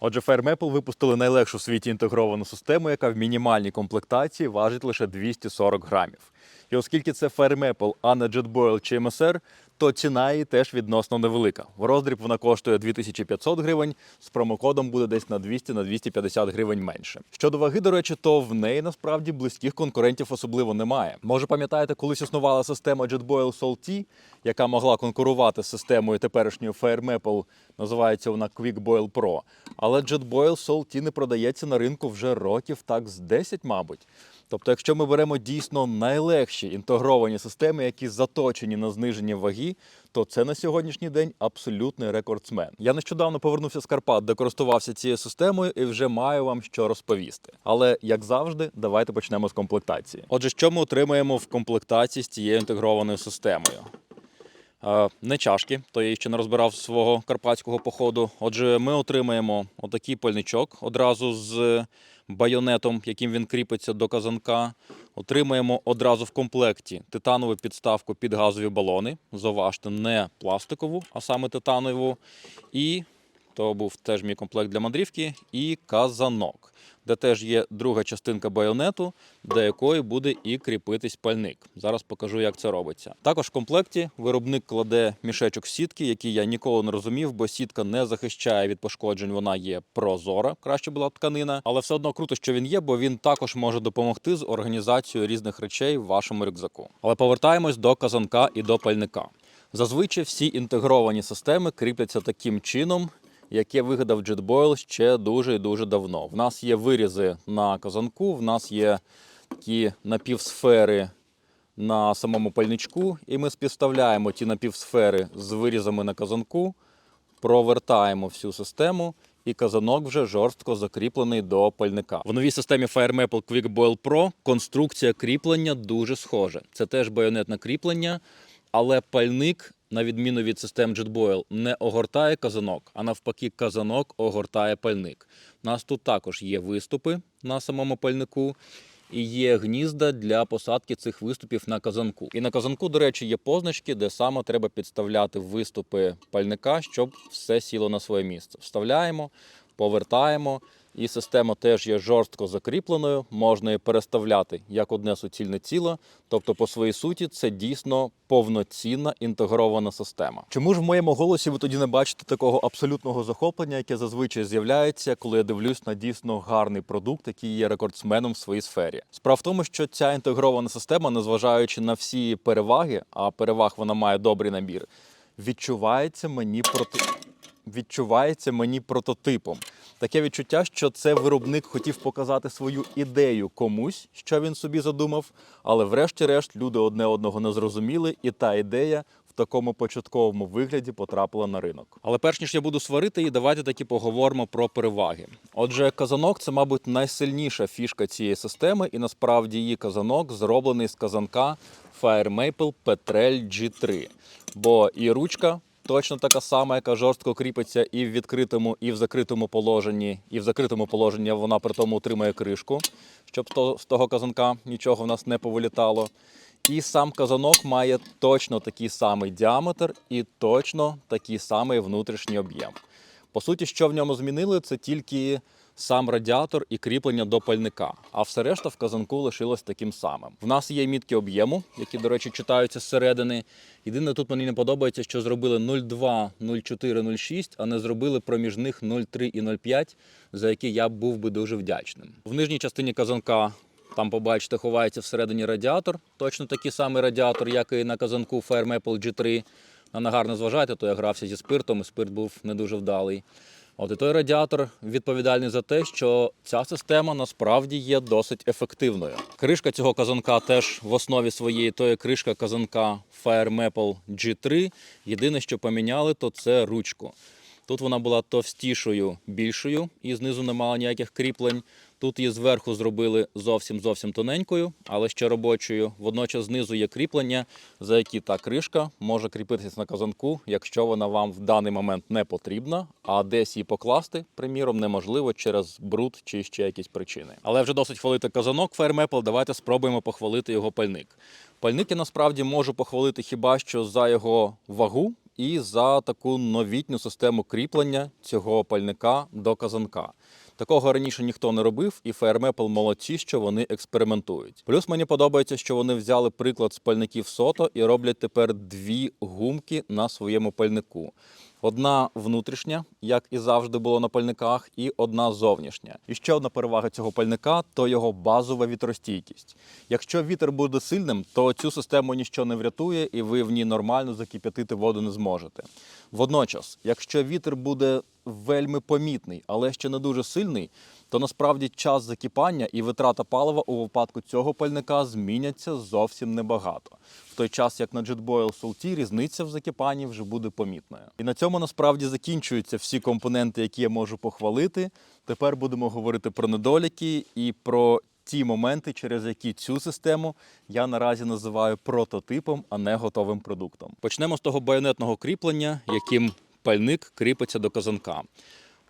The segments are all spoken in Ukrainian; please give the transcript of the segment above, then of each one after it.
Отже, Fire випустили найлегшу в світі інтегровану систему, яка в мінімальній комплектації важить лише 240 грамів. І оскільки це Fire а не JetBoil чи MSR, то ціна її теж відносно невелика. В роздріб вона коштує 2500 гривень, з промокодом буде десь на 200 на 250 гривень менше. Щодо ваги, до речі, то в неї насправді близьких конкурентів особливо немає. Може, пам'ятаєте, колись існувала система JetBoil Salt яка могла конкурувати з системою теперішньої Fire називається вона Quick Boil Pro. Але JetBoil Salt не продається на ринку вже років так з 10, мабуть. Тобто, якщо ми беремо дійсно найлегші інтегровані системи, які заточені на зниження ваги, то це на сьогоднішній день абсолютний рекордсмен. Я нещодавно повернувся з Карпат, де користувався цією системою, і вже маю вам що розповісти. Але як завжди, давайте почнемо з комплектації. Отже, що ми отримаємо в комплектації з цією інтегрованою системою? Не чашки, то я ще не розбирав свого карпатського походу. Отже, ми отримаємо отакий пальничок одразу з байонетом, яким він кріпиться до казанка. Отримаємо одразу в комплекті титанову підставку під газові балони. Зауважте, не пластикову, а саме титанову. І то був теж мій комплект для мандрівки, і казанок, де теж є друга частинка байонету, до якої буде і кріпитись пальник. Зараз покажу, як це робиться. Також в комплекті виробник кладе мішечок сітки, який я ніколи не розумів, бо сітка не захищає від пошкоджень, вона є прозора, краще була тканина, але все одно круто, що він є, бо він також може допомогти з організацією різних речей в вашому рюкзаку. Але повертаємось до казанка і до пальника. Зазвичай всі інтегровані системи кріпляться таким чином, яке вигадав JetBoil ще дуже і дуже давно. В нас є вирізи на казанку, в нас є такі напівсфери на самому пальничку, і ми співставляємо ті напівсфери з вирізами на казанку, провертаємо всю систему. І казанок вже жорстко закріплений до пальника. В новій системі Fire Maple Quick Boil Pro конструкція кріплення дуже схожа. Це теж байонетне кріплення, але пальник, на відміну від систем JetBoil, не огортає казанок, а навпаки, казанок огортає пальник. У нас тут також є виступи на самому пальнику. І є гнізда для посадки цих виступів на казанку. І на казанку, до речі, є позначки, де саме треба підставляти виступи пальника, щоб все сіло на своє місце. Вставляємо, повертаємо, і система теж є жорстко закріпленою. Можна її переставляти як одне суцільне ціло. Тобто, по своїй суті, це дійсно повноцінна інтегрована система. Чому ж в моєму голосі ви тоді не бачите такого абсолютного захоплення, яке зазвичай з'являється, коли я дивлюсь на дійсно гарний продукт, який є рекордсменом в своїй сфері? Справа в тому, що ця інтегрована система, незважаючи на всі переваги, а переваг вона має добрий набір, відчувається мені проти відчувається мені прототипом. Таке відчуття, що це виробник хотів показати свою ідею комусь, що він собі задумав, але врешті-решт люди одне одного не зрозуміли, і та ідея в такому початковому вигляді потрапила на ринок. Але перш ніж я буду сварити її, давайте таки поговоримо про переваги. Отже, казанок це, мабуть, найсильніша фішка цієї системи, і насправді її казанок зроблений з казанка Fire Maple Petrel G3. Бо і ручка точно така сама, яка жорстко кріпиться і в відкритому, і в закритому положенні. І в закритому положенні вона при тому утримує кришку, щоб то- з того казанка нічого в нас не повилітало. І сам казанок має точно такий самий діаметр і точно такий самий внутрішній об'єм. По суті, що в ньому змінили, це тільки сам радіатор і кріплення до пальника. А все решта в казанку лишилось таким самим. В нас є мітки об'єму, які, до речі, читаються зсередини. Єдине, тут мені не подобається, що зробили 0,2, 0,4, 0,6, а не зробили проміж них 0,3 і 0,5, за які я був би дуже вдячним. В нижній частині казанка там побачите, ховається всередині радіатор. Точно такий самий радіатор, як і на казанку Fire Maple G3. На нагар не зважайте, то я грався зі спиртом, і спирт був не дуже вдалий. От і той радіатор відповідальний за те, що ця система насправді є досить ефективною. Кришка цього казанка теж в основі своєї то кришка казанка Fire Maple G3. Єдине, що поміняли, то це ручку. Тут вона була товстішою, більшою, і знизу не мала ніяких кріплень. Тут її зверху зробили зовсім зовсім тоненькою, але ще робочою. Водночас знизу є кріплення, за які та кришка може кріпитися на казанку, якщо вона вам в даний момент не потрібна, а десь її покласти, приміром, неможливо через бруд чи ще якісь причини. Але вже досить хвалити казанок Maple, Давайте спробуємо похвалити його пальник. Пальник я насправді можу похвалити хіба що за його вагу і за таку новітню систему кріплення цього пальника до казанка. Такого раніше ніхто не робив, і Fairmaple молодці, що вони експериментують. Плюс мені подобається, що вони взяли приклад з пальників Сото і роблять тепер дві гумки на своєму пальнику. Одна внутрішня, як і завжди було на пальниках, і одна зовнішня. І ще одна перевага цього пальника то його базова вітростійкість. Якщо вітер буде сильним, то цю систему ніщо не врятує, і ви в ній нормально закип'ятити воду не зможете. Водночас, якщо вітер буде вельми помітний, але ще не дуже сильний, то насправді час закипання і витрата палива у випадку цього пальника зміняться зовсім небагато. В той час, як на JetBoil Salty, різниця в закипанні вже буде помітною. І на цьому насправді закінчуються всі компоненти, які я можу похвалити. Тепер будемо говорити про недоліки і про ті моменти, через які цю систему я наразі називаю прототипом, а не готовим продуктом. Почнемо з того байонетного кріплення, яким пальник кріпиться до казанка.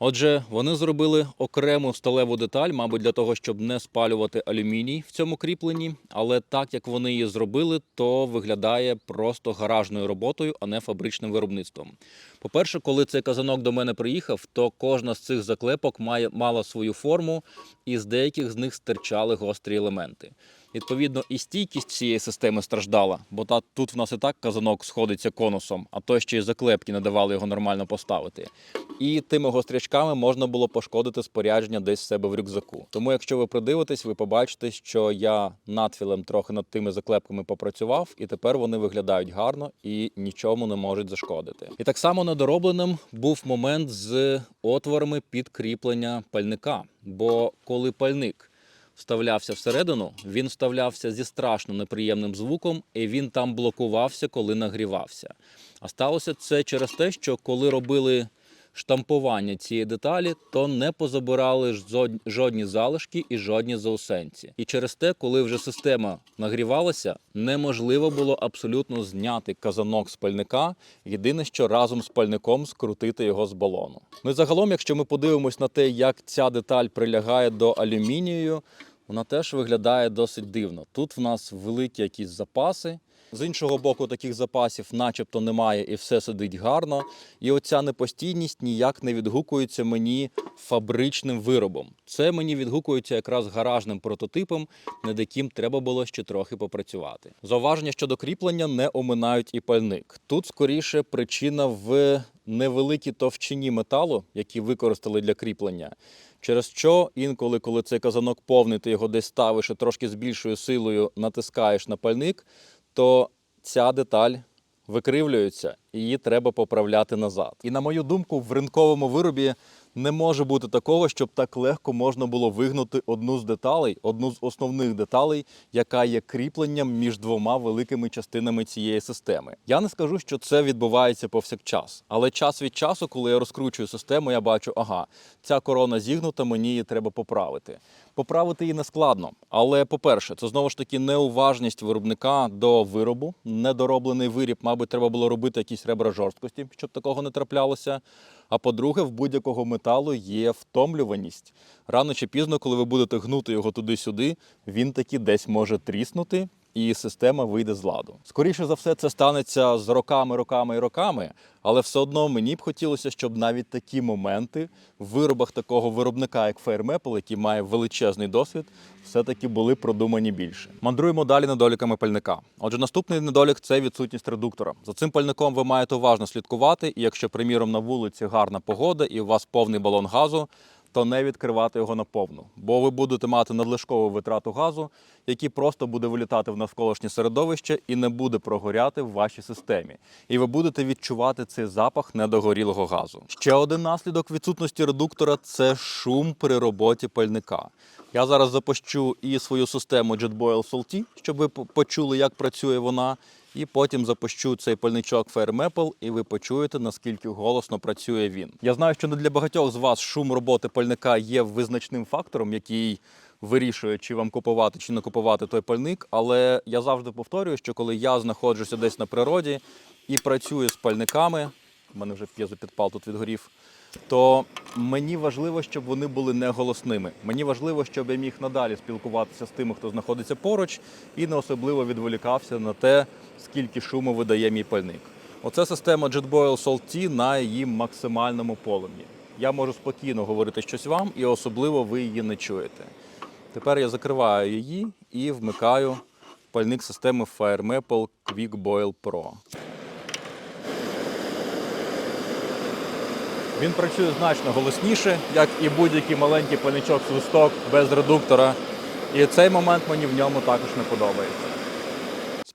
Отже, вони зробили окрему сталеву деталь, мабуть, для того, щоб не спалювати алюміній в цьому кріпленні. Але так як вони її зробили, то виглядає просто гаражною роботою, а не фабричним виробництвом. По-перше, коли цей казанок до мене приїхав, то кожна з цих заклепок має мала свою форму, і з деяких з них стирчали гострі елементи. Відповідно, і стійкість цієї системи страждала, бо та тут в нас і так казанок сходиться конусом, а то ще й заклепки не давали його нормально поставити. І тими гострячками можна було пошкодити спорядження десь в себе в рюкзаку. Тому, якщо ви придивитесь, ви побачите, що я надфілем трохи над тими заклепками попрацював, і тепер вони виглядають гарно і нічому не можуть зашкодити. І так само недоробленим був момент з отворами під кріплення пальника. Бо коли пальник вставлявся всередину, він вставлявся зі страшно неприємним звуком, і він там блокувався, коли нагрівався. А сталося це через те, що коли робили штампування цієї деталі, то не позабирали жодні залишки і жодні заусенці. І через те, коли вже система нагрівалася, неможливо було абсолютно зняти казанок з пальника. Єдине, що разом з пальником скрутити його з балону. Ну і загалом, якщо ми подивимось на те, як ця деталь прилягає до алюмінію, вона теж виглядає досить дивно. Тут в нас великі якісь запаси. З іншого боку, таких запасів начебто немає і все сидить гарно. І оця непостійність ніяк не відгукується мені фабричним виробом. Це мені відгукується якраз гаражним прототипом, над яким треба було ще трохи попрацювати. Зауваження щодо кріплення не оминають і пальник. Тут скоріше причина в невеликій товщині металу, які використали для кріплення. Через що інколи, коли цей казанок повний, ти його десь ставиш і трошки з більшою силою натискаєш на пальник, то ця деталь викривлюється, і її треба поправляти назад. І на мою думку, в ринковому виробі не може бути такого, щоб так легко можна було вигнути одну з деталей, одну з основних деталей, яка є кріпленням між двома великими частинами цієї системи. Я не скажу, що це відбувається повсякчас, але час від часу, коли я розкручую систему, я бачу, ага, ця корона зігнута, мені її треба поправити. Поправити її не складно, але по-перше, це знову ж таки неуважність виробника до виробу. Недороблений виріб, мабуть, треба було робити якісь ребра жорсткості, щоб такого не траплялося. А по-друге, в будь-якого металу є втомлюваність. Рано чи пізно, коли ви будете гнути його туди-сюди, він таки десь може тріснути. І система вийде з ладу. Скоріше за все, це станеться з роками, роками і роками, але все одно мені б хотілося, щоб навіть такі моменти в виробах такого виробника, як Fairmaple, який має величезний досвід, все-таки були продумані більше. Мандруємо далі недоліками пальника. Отже, наступний недолік це відсутність редуктора. За цим пальником ви маєте уважно слідкувати, і якщо, приміром, на вулиці гарна погода і у вас повний балон газу, то не відкривати його наповну, бо ви будете мати надлишкову витрату газу, який просто буде вилітати в навколишнє середовище і не буде прогоряти в вашій системі. І ви будете відчувати цей запах недогорілого газу. Ще один наслідок відсутності редуктора це шум при роботі пальника. Я зараз запущу і свою систему JetBoil Salty, щоб ви почули, як працює вона. І потім запущу цей пальничок Fairmaple, і ви почуєте, наскільки голосно працює він. Я знаю, що не для багатьох з вас шум роботи пальника є визначним фактором, який вирішує, чи вам купувати, чи не купувати той пальник. Але я завжди повторюю, що коли я знаходжуся десь на природі і працюю з пальниками, у мене вже п'єзопідпал тут відгорів, то мені важливо, щоб вони були не голосними. Мені важливо, щоб я міг надалі спілкуватися з тими, хто знаходиться поруч, і не особливо відволікався на те, скільки шуму видає мій пальник. Оце система JetBoil Salt на її максимальному полум'ї. Я можу спокійно говорити щось вам, і особливо ви її не чуєте. Тепер я закриваю її і вмикаю пальник системи Fire Maple Quick Pro. Він працює значно голосніше, як і будь-який маленький паничок свисток без редуктора. І цей момент мені в ньому також не подобається.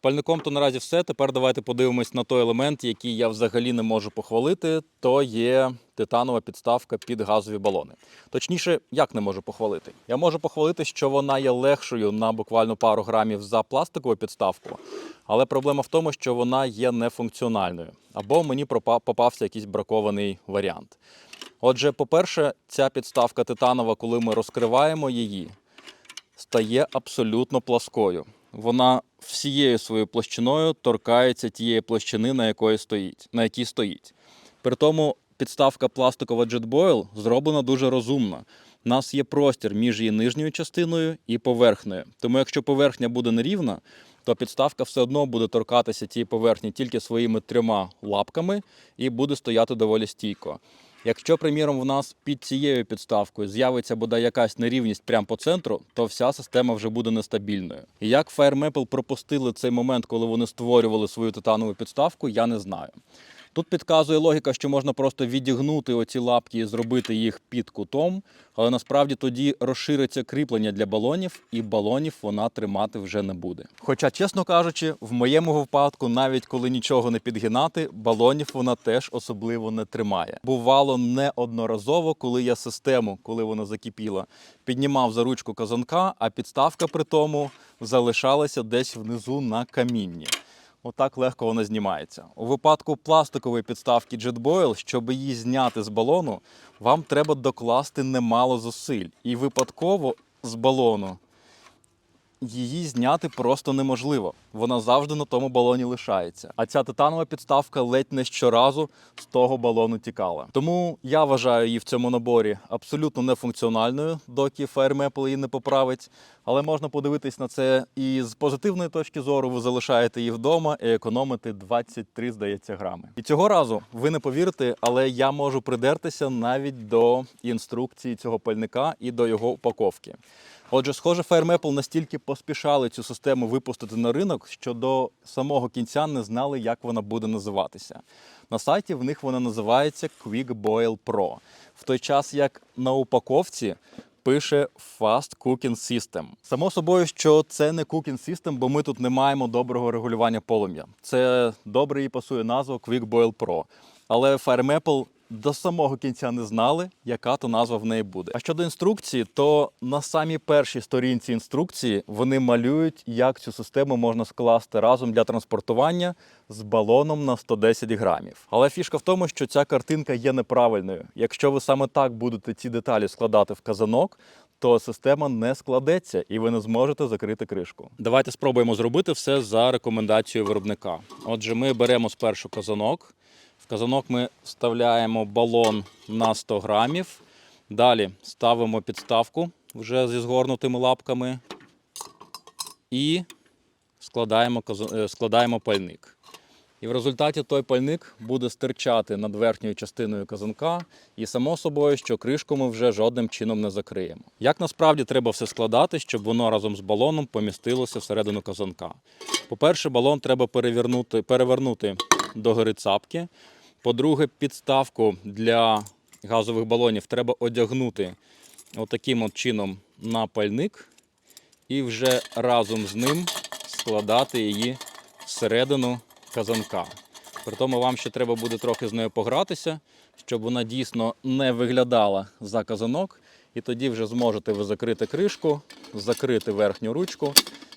Пальником то наразі все. Тепер давайте подивимось на той елемент, який я взагалі не можу похвалити. То є титанова підставка під газові балони. Точніше, як не можу похвалити? Я можу похвалити, що вона є легшою на буквально пару грамів за пластикову підставку, але проблема в тому, що вона є нефункціональною. Або мені попався якийсь бракований варіант. Отже, по-перше, ця підставка титанова, коли ми розкриваємо її, стає абсолютно пласкою. Вона всією своєю площиною торкається тієї площини, на якої стоїть, на якій стоїть. При тому підставка пластикова JetBoil зроблена дуже розумно. У нас є простір між її нижньою частиною і поверхнею. Тому якщо поверхня буде нерівна, то підставка все одно буде торкатися тієї поверхні тільки своїми трьома лапками і буде стояти доволі стійко. Якщо, приміром, в нас під цією підставкою з'явиться бодай якась нерівність прямо по центру, то вся система вже буде нестабільною. І як Fire пропустили цей момент, коли вони створювали свою титанову підставку, я не знаю. Тут підказує логіка, що можна просто відігнути оці лапки і зробити їх під кутом, але насправді тоді розшириться кріплення для балонів, і балонів вона тримати вже не буде. Хоча, чесно кажучи, в моєму випадку, навіть коли нічого не підгинати, балонів вона теж особливо не тримає. Бувало неодноразово, коли я систему, коли вона закипіла, піднімав за ручку казанка, а підставка при тому залишалася десь внизу на камінні. Отак легко вона знімається. У випадку пластикової підставки JetBoil, щоб її зняти з балону, вам треба докласти немало зусиль. І випадково з балону її зняти просто неможливо. Вона завжди на тому балоні лишається. А ця титанова підставка ледь не щоразу з того балону тікала. Тому я вважаю її в цьому наборі абсолютно нефункціональною, доки Fire Maple її не поправить. Але можна подивитись на це і з позитивної точки зору ви залишаєте її вдома і економите 23, здається, грами. І цього разу ви не повірите, але я можу придертися навіть до інструкції цього пальника і до його упаковки. Отже, схоже, Fire Maple настільки поспішали цю систему випустити на ринок, що до самого кінця не знали, як вона буде називатися. На сайті в них вона називається Quick Boil Pro. В той час як на упаковці пише Fast Cooking System. Само собою, що це не Cooking System, бо ми тут не маємо доброго регулювання полум'я. Це добре і пасує назва Quick Boil Pro. Але Fire Maple до самого кінця не знали, яка то назва в неї буде. А щодо інструкції, то на самій першій сторінці інструкції вони малюють, як цю систему можна скласти разом для транспортування з балоном на 110 грамів. Але фішка в тому, що ця картинка є неправильною. Якщо ви саме так будете ці деталі складати в казанок, то система не складеться і ви не зможете закрити кришку. Давайте спробуємо зробити все за рекомендацією виробника. Отже, ми беремо спершу казанок. Казанок ми вставляємо балон на 100 грамів. Далі ставимо підставку вже зі згорнутими лапками і складаємо, е, складаємо пальник. І в результаті той пальник буде стирчати над верхньою частиною казанка, і само собою, що кришку ми вже жодним чином не закриємо. Як насправді треба все складати, щоб воно разом з балоном помістилося всередину казанка? По-перше, балон треба перевернути, перевернути до гори цапки. По-друге, підставку для газових балонів треба одягнути отаким от чином на пальник і вже разом з ним складати її всередину казанка. При тому вам ще треба буде трохи з нею погратися, щоб вона дійсно не виглядала за казанок. І тоді вже зможете ви закрити кришку, закрити верхню ручку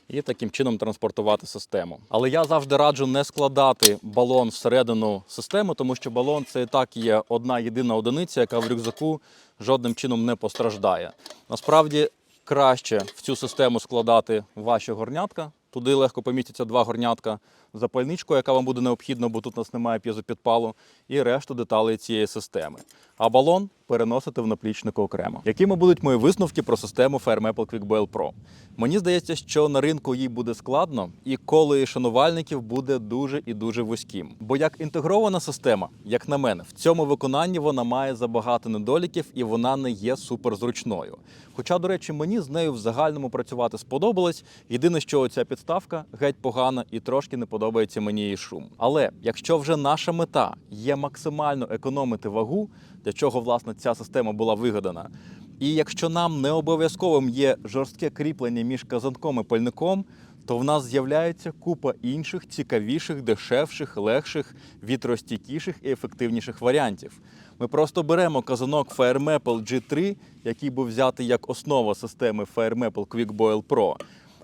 і таким чином транспортувати систему. Але я завжди раджу не складати балон всередину системи, тому що балон це і так є одна єдина одиниця, яка в рюкзаку жодним чином не постраждає. Насправді краще в цю систему складати ваші горнятка. Туди легко помістяться два горнятка запальничку, яка вам буде необхідна, бо тут у нас немає п'єзопідпалу, і решту деталей цієї системи. А балон переносити в наплічнику окремо. Якими будуть мої висновки про систему Firm Apple QuickBoil Pro? Мені здається, що на ринку їй буде складно, і коло її шанувальників буде дуже і дуже вузьким. Бо як інтегрована система, як на мене, в цьому виконанні вона має забагато недоліків і вона не є суперзручною. Хоча, до речі, мені з нею в загальному працювати сподобалось. Єдине, що ця підставка геть погана і трошки не подобається мені її шум. Але якщо вже наша мета є максимально економити вагу, для чого власне ця система була вигадана. І якщо нам не обов'язковим є жорстке кріплення між казанком і пальником, то в нас з'являється купа інших цікавіших, дешевших, легших, вітростійкіших і ефективніших варіантів. Ми просто беремо казанок FireMaple G3, який був взятий як основа системи FireMaple QuickBoil Pro,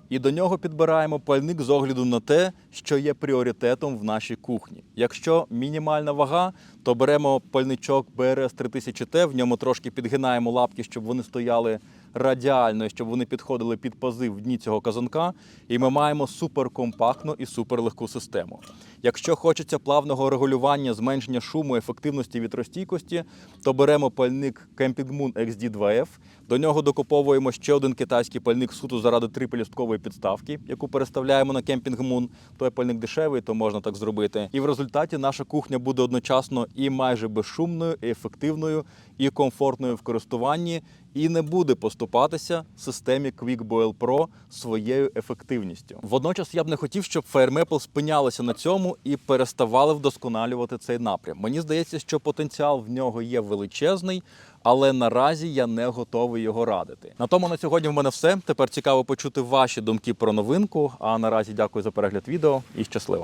і до нього підбираємо пальник з огляду на те, що є пріоритетом в нашій кухні. Якщо мінімальна вага, то беремо пальничок BRS 3000T, в ньому трошки підгинаємо лапки, щоб вони стояли радіально, щоб вони підходили під пази в дні цього казанка, і ми маємо суперкомпактну і суперлегку систему. Якщо хочеться плавного регулювання, зменшення шуму, ефективності вітростійкості, то беремо пальник Camping Moon XD2F. До нього докуповуємо ще один китайський пальник суто заради трипелюсткової підставки, яку переставляємо на Camping Moon. Той пальник дешевий, то можна так зробити. І в результаті наша кухня буде одночасно і майже безшумною, і ефективною, і комфортною в користуванні, і не буде поступатися системі QuickBoil Pro своєю ефективністю. Водночас я б не хотів, щоб FireMaple спинялися на цьому і переставали вдосконалювати цей напрям. Мені здається, що потенціал в нього є величезний, але наразі я не готовий його радити. На тому на сьогодні в мене все. Тепер цікаво почути ваші думки про новинку. А наразі дякую за перегляд відео і щасливо.